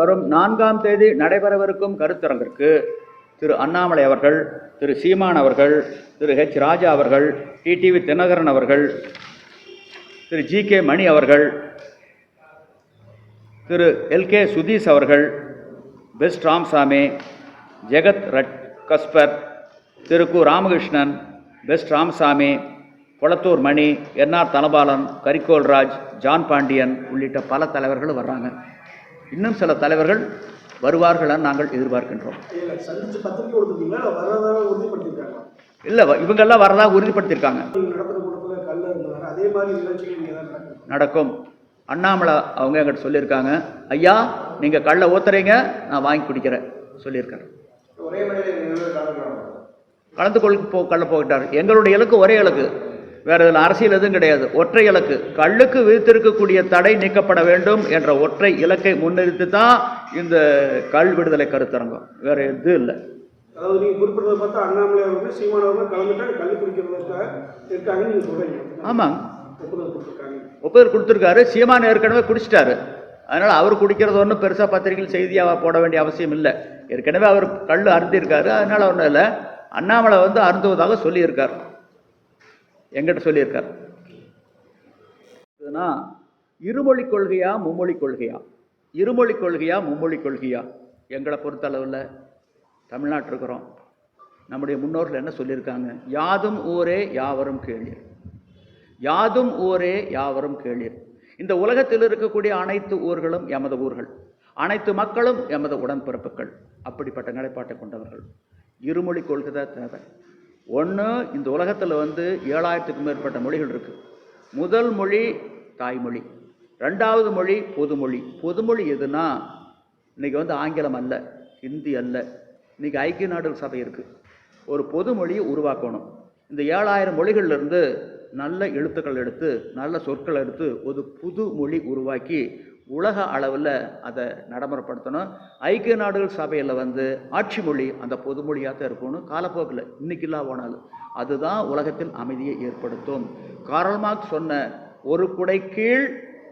வரும் நான்காம் தேதி நடைபெறவிருக்கும் கருத்தரங்கிற்கு திரு அண்ணாமலை அவர்கள் திரு சீமான் அவர்கள் திரு ஹெச் ராஜா அவர்கள் டிடிவி தினகரன் அவர்கள் திரு ஜி கே மணி அவர்கள் திரு எல்கே சுதீஷ் அவர்கள் பெஸ்ட் ராமசாமி ஜெகத் ரட் கஸ்பர் திரு கு Ramakrishnan Best Ramasamy Kulathur Mani NR Dhanapalan Karikolraj John Pandian உள்ளிட்ட பல தலைவர்கள் வர்றாங்க. இன்னும் சில தலைவர்கள் வருவார்கள் நாங்கள் எதிர்பார்க்கின்றோம். இல்ல இவங்கெல்லாம் வரதாக உறுதிப்படுத்தியிருக்காங்க. நடக்கும். அண்ணாமலை அவங்க என்கிட்ட சொல்லியிருக்காங்க. ஐயா நீங்கள் கள்ள ஊத்துறீங்க நான் வாங்கி குடிக்கிறேன் சொல்லியிருக்காரு. கலந்து கொள் போ கள்ள போகிட்டார். எங்களுடைய இலக்கு ஒரே இலக்கு. வேறு இதில் அரசியல் எதுவும் கிடையாது. ஒற்றை இலக்கு. கள்ளுக்கு விதித்திருக்கக்கூடிய தடை நீக்கப்பட வேண்டும் என்ற ஒற்றை இலக்கை முன்னிறுத்தி தான் இந்த கள் விடுதலை கருத்தரங்கம். வேற எதுவும் இல்லை. அதாவது நீங்க குறிப்பிட்டதை பார்த்தா அண்ணாமலை அவர்கள் சீமான் அவர்கள் கலந்துட்டாங்க. கல்வி குடிக்கிறதுக்காக இருக்காங்கன்னு நீங்க சொல்றீங்க. ஆமாங்க ஒப்புதல் கொடுத்துருக்காரு. சீமான் ஏற்கனவே குடிச்சிட்டாரு. அதனால் அவர் குடிக்கிறது ஒன்றும் பெருசாக பத்திரிகையில் செய்தியாக போட வேண்டிய அவசியம் இல்லை. ஏற்கனவே அவர் கல் அருந்திருக்காரு அதனால் ஒன்றும் இல்லை. அண்ணாமலை வந்து அருந்துவதாக சொல்லியிருக்கார். எங்கிட்ட சொல்லியிருக்கார். இருமொழி கொள்கையா மும்மொழி கொள்கையா? இருமொழி கொள்கையா மும்மொழி கொள்கையா? எங்களை பொறுத்தளவில் தமிழ்நாட்டில் இருக்கிறோம். நம்முடைய முன்னோர்கள் என்ன சொல்லியிருக்காங்க? யாதும் ஊரே யாவரும் கேளீர். யாதும் ஊரே யாவரும் கேளீர். இந்த உலகத்தில் இருக்கக்கூடிய அனைத்து ஊர்களும் எமது ஊர்கள். அனைத்து மக்களும் எமது உடன்பிறப்புகள். அப்படிப்பட்ட நிலைப்பாட்டை கொண்டவர்கள். இருமொழி கொள்கை தான் தேவை. ஒன்று இந்த உலகத்தில் வந்து ஏழாயிரத்துக்கும் மேற்பட்ட மொழிகள் இருக்குது முதல் மொழி தாய்மொழி. ரெண்டாவது மொழி பொதுமொழி. பொதுமொழி எதுனா இன்றைக்கி வந்து ஆங்கிலம் அல்ல ஹிந்தி அல்ல. இன்றைக்கி ஐக்கிய நாடுகள் சபை இருக்குது ஒரு பொதுமொழியை உருவாக்கணும். இந்த ஏழாயிரம் மொழிகள்லேருந்து நல்ல எழுத்துக்கள் எடுத்து நல்ல சொற்கள் எடுத்து ஒரு புது மொழி உருவாக்கி உலக அளவில் அதை நடைமுறைப்படுத்தணும். ஐக்கிய நாடுகள் சபையில் வந்து ஆட்சி மொழி அந்த பொதுமொழியாக தான் இருக்கணும் காலப்போக்கில் இன்றைக்கி இல்லா போனாலும் அதுதான் உலகத்தில் அமைதியை ஏற்படுத்தும். காரல்மார்க் சொன்ன ஒரு குடை கீழ்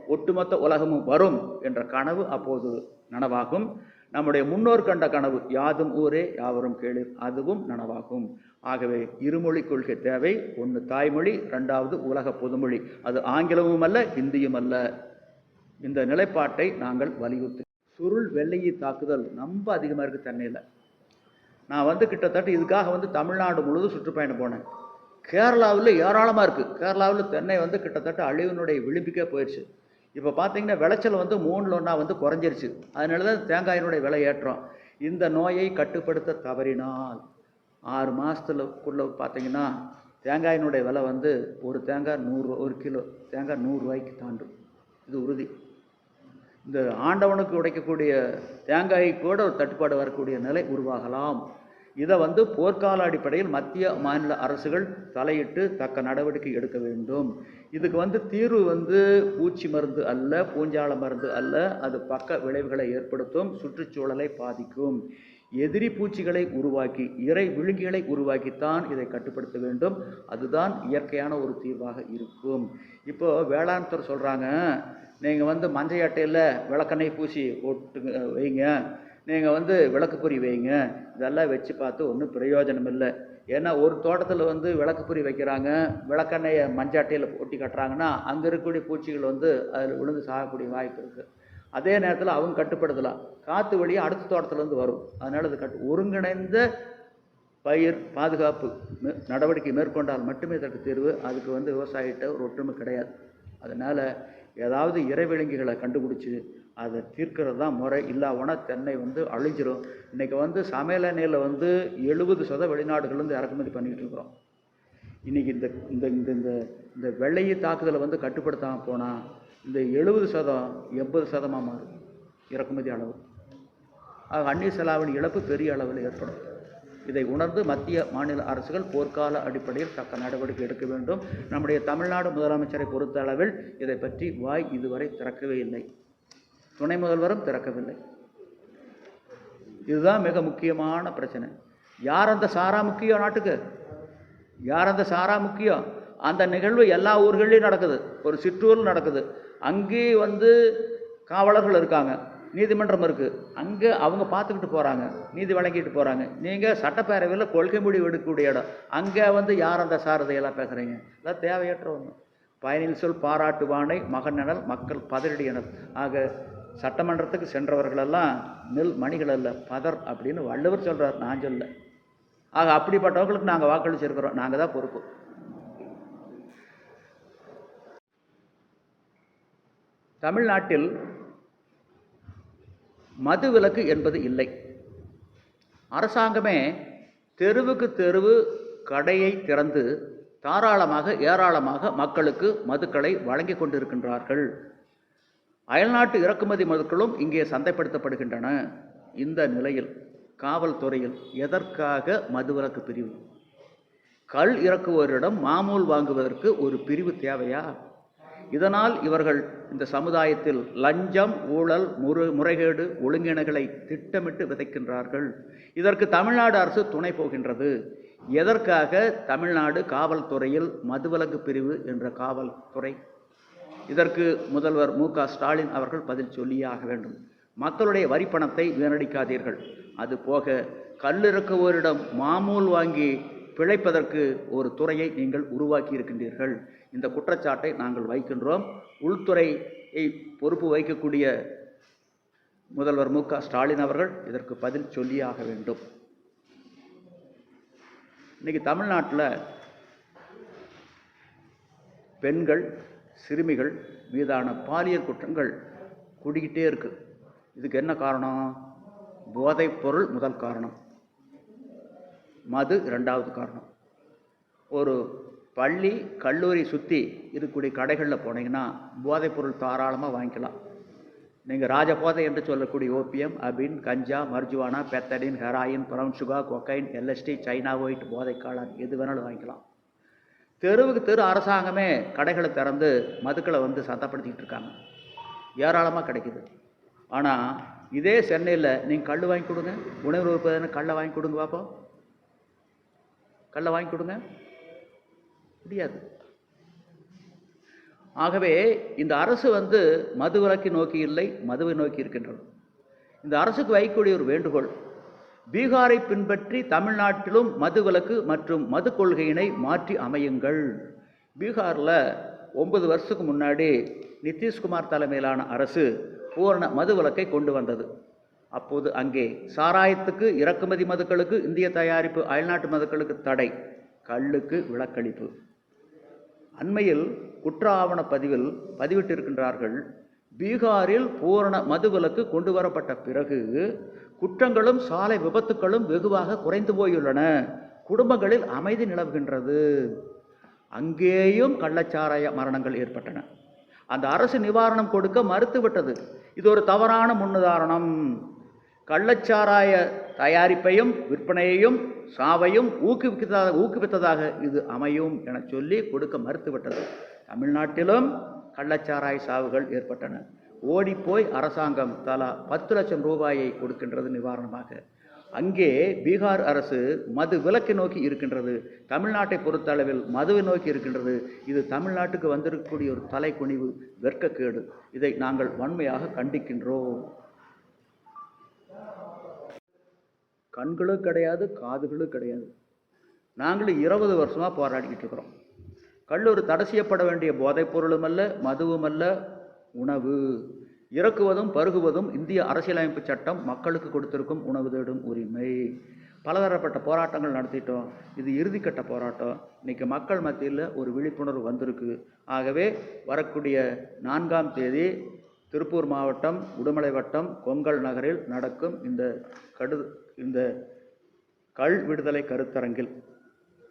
ஒட்டுமொத்த உலகமும் வரும் என்ற கனவு அப்போது நனவாகும். நம்முடைய முன்னோர் கண்ட கனவு யாதும் ஊரே யாவரும் கேளீர் அதுவும் நனவாகும். ஆகவே இருமொழி கொள்கை தேவை ஒன்று தாய்மொழி ரெண்டாவது உலக பொதுமொழி. அது ஆங்கிலமும் அல்ல ஹிந்தியும் அல்ல. இந்த நிலைப்பாட்டை நாங்கள் வலியுறுத்து. சுருள் வெள்ளையை தாக்குதல் ரொம்ப அதிகமாக இருக்குது சென்னையில். நான் வந்து கிட்டத்தட்ட இதுக்காக வந்து தமிழ்நாடு முழுவதும் சுற்றுப்பயணம் போனேன். கேரளாவில் ஏராளமாக இருக்குது கேரளாவில் தென்னை வந்து கிட்டத்தட்ட அழிவினுடைய விளிம்புக்கே போயிடுச்சு இப்போ பார்த்தீங்கன்னா விளைச்சல் வந்து மூணில் ஒன்றா வந்து குறைஞ்சிருச்சு. அதனால தான் தேங்காயினுடைய விலை ஏற்றம். இந்த நோயை கட்டுப்படுத்த தவறினால் ஆறு மாதத்துலக்குள்ளே பார்த்தீங்கன்னா தேங்காயினுடைய விலை வந்து ஒரு தேங்காய் நூறு ஒரு கிலோ தேங்காய் நூறுரூவாய்க்கு தாண்டும். இது உறுதி. இந்த ஆண்டவனுக்கு உடைக்கக்கூடிய தேங்காய் கூட ஒரு தட்டுப்பாடு வரக்கூடிய நிலை உருவாகலாம். இதை வந்து போர்க்கால அடிப்படையில் மத்திய மாநில அரசுகள் தலையிட்டு தக்க நடவடிக்கை எடுக்க வேண்டும். இதுக்கு வந்து தீர்வு வந்து பூச்சி மருந்து அல்ல பூஞ்சால மருந்து அல்ல. அது பக்க விளைவுகளை ஏற்படுத்தும் சுற்றுச்சூழலை பாதிக்கும். எதிரி பூச்சிகளை உருவாக்கி இறை விழுங்கிகளை உருவாக்கித்தான் இதை கட்டுப்படுத்த வேண்டும். அதுதான் இயற்கையான ஒரு தீர்வாக இருக்கும். இப்போ வேளாண் துறை சொல்கிறாங்க நீங்கள் வந்து மஞ்சள் அட்டையில் விளக்கெண்ணெய் பூசி ஒட்டு வைங்க. நீங்கள் வந்து விளக்குப்பொறி வைங்க. இதெல்லாம் வச்சு பார்த்து ஒன்றும் பிரயோஜனம் இல்லை ஏன்னா ஒரு தோட்டத்தில் வந்து விளக்குப்பொறி வைக்கிறாங்க விளக்கெண்ணெயை மஞ்சள் அட்டையில் ஒட்டி கட்டுறாங்கன்னா அங்கே இருக்கக்கூடிய பூச்சிகள் வந்து அதில் விழுந்து சாகக்கூடிய வாய்ப்பு இருக்குது அதே நேரத்தில் அவங்க கட்டுப்படுத்தலாம். காற்று வழியாக அடுத்த தோட்டத்துலேருந்து வரும். அதனால் அது கட்டு ஒருங்கிணைந்த பயிர் பாதுகாப்பு நடவடிக்கை மேற்கொண்டால் மட்டுமே இதற்கு தீர்வு. அதுக்கு வந்து விவசாயிகிட்ட ஒரு ஒற்றுமை கிடையாது. அதனால் ஏதாவது இறைவிலங்குகளை கண்டுபிடிச்சி அதை தீர்க்கிறது தான் முறை. இல்லாமனா தென்னை வந்து அழிஞ்சிரும். இன்றைக்கி வந்து சமையல் எண்ணெயில் வந்து எழுபது சத வெளிநாடுகள்லேருந்து இறக்குமதி பண்ணிக்கிட்டு இருக்கிறோம். இன்றைக்கி இந்த இந்த இந்த இந்த இந்த வெள்ளையை தாக்குதலை வந்து கட்டுப்படுத்தாமல் போனால் இந்த எழுபது சதம் எண்பது சதமாக மாறும் இறக்குமதி அளவு. ஆக அந்நிய செலாவணி இழப்பு பெரிய அளவில் ஏற்படும். இதை உணர்ந்து மத்திய மாநில அரசுகள் போர்க்கால அடிப்படையில் தக்க நடவடிக்கை எடுக்க வேண்டும். நம்முடைய தமிழ்நாடு முதலமைச்சரை பொறுத்த அளவில் இதை பற்றி வாய் இதுவரை திறக்கவே இல்லை. துணை முதல்வரும் திறக்கவில்லை. இதுதான் மிக முக்கியமான பிரச்சனை. யார் அந்த சாரா முக்கியம் நாட்டுக்கு? யார் அந்த சாரா முக்கியம் அந்த நிகழ்வு எல்லா ஊர்கள்லையும் நடக்குது. ஒரு சிற்றூரில் நடக்குது. அங்கேயும் வந்து காவலர்கள் இருக்காங்க. நீதிமன்றம் இருக்குது அங்கே அவங்க பார்த்துக்கிட்டு போகிறாங்க நீதி வழங்கிட்டு போகிறாங்க நீங்கள் சட்டப்பேரவையில் கொள்கை முடிவு எடுக்கக்கூடிய இடம். அங்கே வந்து யார் அந்த சாரதையெல்லாம் பேசுகிறீங்க எல்லாம் தேவையற்ற ஒன்று பயனில் சொல் பாராட்டுவானை மகனெனல் மக்கள் பதறியனர் ஆக சட்டமன்றத்துக்கு சென்றவர்களெல்லாம் நெல் மணிகள் அல்ல பதர் அப்படின்னு வள்ளுவர் சொல்கிறார் நான் சொல்ல ஆக அப்படிப்பட்டவங்களுக்கு நாங்கள் வாக்களிச்சிருக்கிறோம். நாங்கள் தான் பொறுப்பு. தமிழ்நாட்டில் மது விலக்கு என்பது இல்லை. அரசாங்கமே தெருவுக்கு தெருவு கடையை திறந்து தாராளமாக ஏராளமாக மக்களுக்கு மதுக்களை வழங்கி கொண்டிருக்கின்றார்கள். அயல்நாட்டு இறக்குமதி மதுக்களும் இங்கே சந்தைப்படுத்தப்படுகின்றன. இந்த நிலையில் காவல்துறையில் எதற்காக மதுவிலக்கு பிரிவு? கல் இறக்குவோரிடம் மாமூல் வாங்குவதற்கு ஒரு பிரிவு தேவையா? இதனால் இவர்கள் இந்த சமுதாயத்தில் லஞ்சம் ஊழல் முறு முறைகேடு ஒழுங்கினங்களை திட்டமிட்டு விதைக்கின்றார்கள். இதற்கு தமிழ்நாடு அரசு துணை போகின்றது. எதற்காக தமிழ்நாடு காவல்துறையில் மதுவிலக்கு பிரிவு என்ற காவல்துறை? இதற்கு முதல்வர் மு க ஸ்டாலின் அவர்கள் பதில் சொல்லியாக வேண்டும். மக்களுடைய வரிப்பணத்தை வீணடிக்காதீர்கள். அது போக கல்லிறக்குவோரிடம் மாமூல் வாங்கி பிழைப்பதற்கு ஒரு துறையை நீங்கள் உருவாக்கி இருக்கின்றீர்கள் இந்த குற்றச்சாட்டை நாங்கள் வைக்கின்றோம். உள்துறையை பொறுப்பு வைக்கக்கூடிய முதல்வர் மு ஸ்டாலின் அவர்கள் இதற்கு பதில் சொல்லியாக வேண்டும். இன்றைக்கி தமிழ்நாட்டில் பெண்கள் சிறுமிகள் மீதான பாலியல் குற்றங்கள் கூடிக்கிட்டே இருக்குது இதுக்கு என்ன காரணம்? போதைப் பொருள் முதல் காரணம். மது இரண்டாவது காரணம். ஒரு பள்ளி கல்லூரி சுற்றி இருக்கக்கூடிய கடைகளில் போனீங்கன்னா போதைப் பொருள் தாராளமாக வாங்கிக்கலாம். நீங்கள் ராஜபோதை என்று சொல்லக்கூடிய ஓபியம் அபின் கஞ்சா marijuana pethidine heroin brown sugar cocaine LSD china white போதைக்காளான் எது வேணாலும் வாங்கிக்கலாம். தெருவுக்கு தெரு அரசாங்கமே கடைகளை திறந்து மதுக்களை வந்து சத்தப்படுத்திக்கிட்டு இருக்காங்க. ஏராளமாக கிடைக்குது. ஆனால் இதே சென்னையில் நீங்கள் கல் வாங்கி கொடுங்க. உணவு உறுப்பினர் கல்லை வாங்கி கொடுங்க பார்ப்போம் கல்லை வாங்கி கொடுங்க. முடியாது. ஆகவே இந்த அரசு வந்து மது விலக்கை நோக்கி இல்லை மதுவை நோக்கி இருக்கின்றது. இந்த அரசுக்கு வைக்கக்கூடிய ஒரு வேண்டுகோள் பீகாரை பின்பற்றி தமிழ்நாட்டிலும் மது விலக்கு மற்றும் மது கொள்கையினை மாற்றி அமையுங்கள். பீகாரில் ஒன்பது வருஷத்துக்கு முன்னாடி நிதிஷ்குமார் தலைமையிலான அரசு பூரண மது விலக்கை கொண்டு வந்தது. அப்போது அங்கே சாராயத்துக்கு இறக்குமதி மதுக்களுக்கு இந்திய தயாரிப்பு அயல்நாட்டு மதுக்களுக்கு தடை கல்லுக்கு விலக்களிப்பு. அண்மையில் குற்ற ஆவண பதிவில் பதிவிட்டிருக்கின்றார்கள் பீகாரில் பூரண மதுவிலக்கு கொண்டு வரப்பட்ட பிறகு குற்றங்களும் சாலை விபத்துக்களும் வெகுவாக குறைந்து போயுள்ளன. குடும்பங்களில் அமைதி நிலவுகின்றது. அங்கேயும் கள்ளச்சாராய மரணங்கள் ஏற்பட்டன. அந்த அரசு நிவாரணம் கொடுக்க மறுத்துவிட்டது. இது ஒரு தவறான முன்னுதாரணம். கள்ளச்சாராய தயாரிப்பையும் விற்பனையையும் சாவையும் ஊக்குவிக்கதாக ஊக்குவித்ததாக இது அமையும் என சொல்லி கொடுக்க மறுத்துவிட்டது. தமிழ்நாட்டிலும் கள்ளச்சாராய் சாவுகள் ஏற்பட்டன. ஓடிப்போய் அரசாங்கம் தலா பத்து லட்சம் ரூபாயை கொடுக்கின்றது நிவாரணமாக. அங்கே பீகார் அரசு மது விலக்கை நோக்கி இருக்கின்றது. தமிழ்நாட்டை பொறுத்தளவில் மதுவை நோக்கி இருக்கின்றது. இது தமிழ்நாட்டுக்கு வந்திருக்கக்கூடிய ஒரு தலைக்குனிவு வெட்கக்கேடு. இதை நாங்கள் வன்மையாக கண்டிக்கின்றோம். கண்களும் கிடையாது காதுகளும் கிடையாது. நாங்களும் இருபது வருஷமாக போராடிக்கிட்டு இருக்கிறோம். கல்லூரி தடை செய்யப்பட வேண்டிய போதைப் பொருளும் அல்ல மதுவும் அல்ல உணவு. இறக்குவதும் பருகுவதும் இந்திய அரசியலமைப்பு சட்டம் மக்களுக்கு கொடுத்திருக்கும் உணவு தேடும் உரிமை. பலதரப்பட்ட போராட்டங்கள் நடத்திட்டோம். இது இறுதிக்கட்ட போராட்டம். இன்றைக்கி மக்கள் மத்தியில் ஒரு விழிப்புணர்வு வந்திருக்கு. ஆகவே வரக்கூடிய நான்காம் தேதி திருப்பூர் மாவட்டம் உடுமலை வட்டம் கொங்கல் நகரில் நடக்கும் இந்த கடு இந்த கள் விடுதலை கருத்தரங்கில்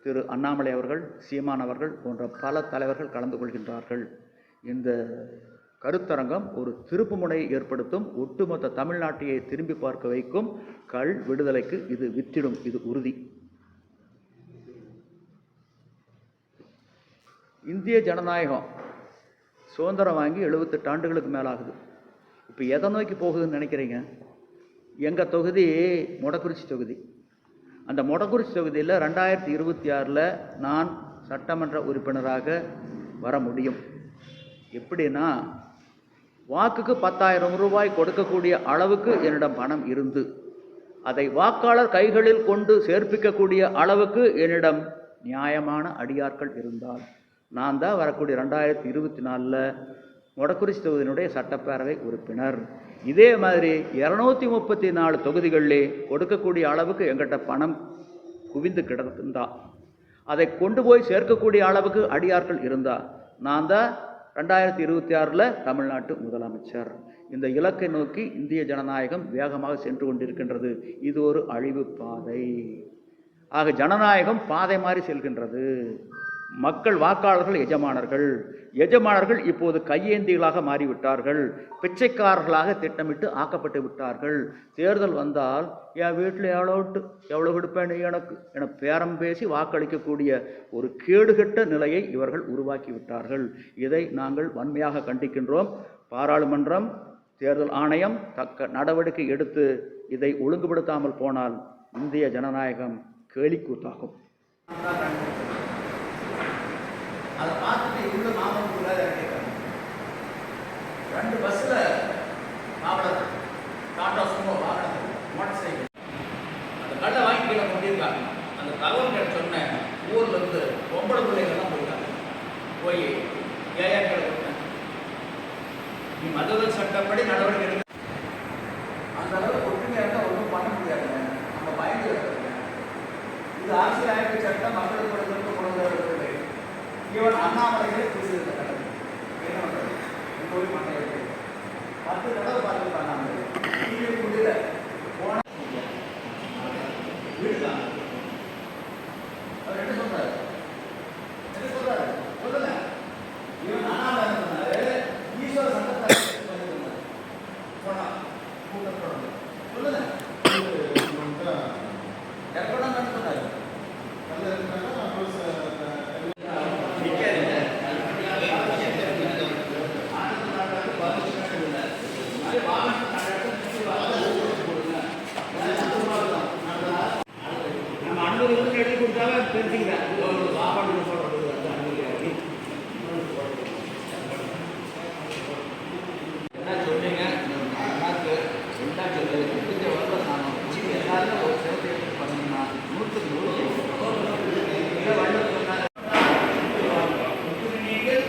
திரு அண்ணாமலை அவர்கள் சீமான் அவர்கள் போன்ற பல தலைவர்கள் கலந்து கொள்கின்றார்கள். இந்த கருத்தரங்கம் ஒரு திருப்புமுனை ஏற்படுத்தும் ஒட்டுமொத்த தமிழ்நாட்டையே திரும்பி பார்க்க வைக்கும் கள் விடுதலைக்கு இது வித்திடும் இது உறுதி. இந்திய ஜனநாயகம் சுதந்திரம் வாங்கி எழுபத்தெட்டு ஆண்டுகளுக்கு மேலாகுது. இப்போ எதை நோக்கி போகுதுன்னு நினைக்கிறீங்க? எங்கள் தொகுதி மொடக்குறிச்சி தொகுதி. அந்த மொடக்குறிச்சி தொகுதியில் ரெண்டாயிரத்தி இருபத்தி ஆறில் நான் சட்டமன்ற உறுப்பினராக வர முடியும். எப்படின்னா வாக்குக்கு பத்தாயிரம் ரூபாய் கொடுக்கக்கூடிய அளவுக்கு என்னிடம் பணம் இருந்து அதை வாக்காளர் கைகளில் கொண்டு சேர்ப்பிக்கக்கூடிய அளவுக்கு என்னிடம் நியாயமான அடியார்கள் இருந்தால் நான் தான் வரக்கூடிய ரெண்டாயிரத்தி இருபத்தி நாலில் மொடக்குறிச்சி தொகுதியினுடைய சட்டப்பேரவை உறுப்பினர். இதே மாதிரி இரநூத்தி முப்பத்தி நாலு தொகுதிகளிலே கொடுக்கக்கூடிய அளவுக்கு எங்கிட்ட பணம் குவிந்து கிடந்தா அதை கொண்டு போய் சேர்க்கக்கூடிய அளவுக்கு அடியார்கள் இருந்தா நான் தான் ரெண்டாயிரத்தி இருபத்தி ஆறில் தமிழ்நாட்டு முதலமைச்சர். இந்த இலக்கை நோக்கி இந்திய ஜனநாயகம் வேகமாக சென்று கொண்டிருக்கின்றது. இது ஒரு அழிவு பாதை. ஆக ஜனநாயகம் பாதை மாறி செல்கின்றது. மக்கள் வாக்காளர்கள் எஜமானர்கள். எஜமானர்கள் இப்போது கையேந்திகளாக மாறிவிட்டார்கள். பிச்சைக்காரர்களாக திட்டமிட்டு ஆக்கப்பட்டு விட்டார்கள். தேர்தல் வந்தால் என் வீட்டில் எவ்வளோ எவ்வளோ கொடுப்பேன் எனக்கு? என பேரம் பேசி வாக்களிக்கக்கூடிய ஒரு கேடுகட்ட நிலையை இவர்கள் உருவாக்கி விட்டார்கள். இதை நாங்கள் வன்மையாக கண்டிக்கின்றோம். பாராளுமன்றம் தேர்தல் ஆணையம் தக்க நடவடிக்கை எடுத்து இதை ஒழுங்குபடுத்தாமல் போனால் இந்திய ஜனநாயகம் கேலிக்கூத்தாகும். அதை பார்த்துட்டு இவ்வளோ மாமல்லூர்ல இறங்கிட்டாங்க ரெண்டு பஸ்ஸில் மாவட்டம் டாடா சுமோ வாகனத்தில் மோட்டர் சைக்கிள் அந்த கல்லை வாங்கி கீழே கொண்டிருக்காங்க அந்த தகவல் கிடைச்சோடனே ஊர்ல இருந்து பொம்பளை பிள்ளைகள்லாம் போயிட்டாங்க. போய் ஏயா கீழே கொடுத்தேன். நீ மதவெல் சட்டப்படி நடவடிக்கை எடுக்க. அந்த அளவுக்கு ஒற்றுமையாக இருந்தால் ஒன்றும் பண்ண முடியாதுங்க. நம்ம பயந்து இது அரசியல் அமைப்பு சட்டம் மக்களுக்கு கொடுத்து கொண்டு வரவில்லை இவன் அண்ணாமலைகளே பேசுகிறது என்ன பண்ணுறது போய் பண்ண பத்து தடவை பார்த்துட்டு அண்ணாமலை. நம்ம அனுமதி வந்து எழுதி கொடுத்தாவே தெரிஞ்சுக்கிறேன் சாப்பாடு சொல்றது என்ன சொன்னீங்க அண்ணாக்கு ரெண்டாச்சு இந்த வருடம் நான் ஒரு சேர்த்து எடுத்து நூற்றுக்கு நூறு இதை வள்ளுவர் சொன்னாரு. ஒற்றுமை நீங்கள்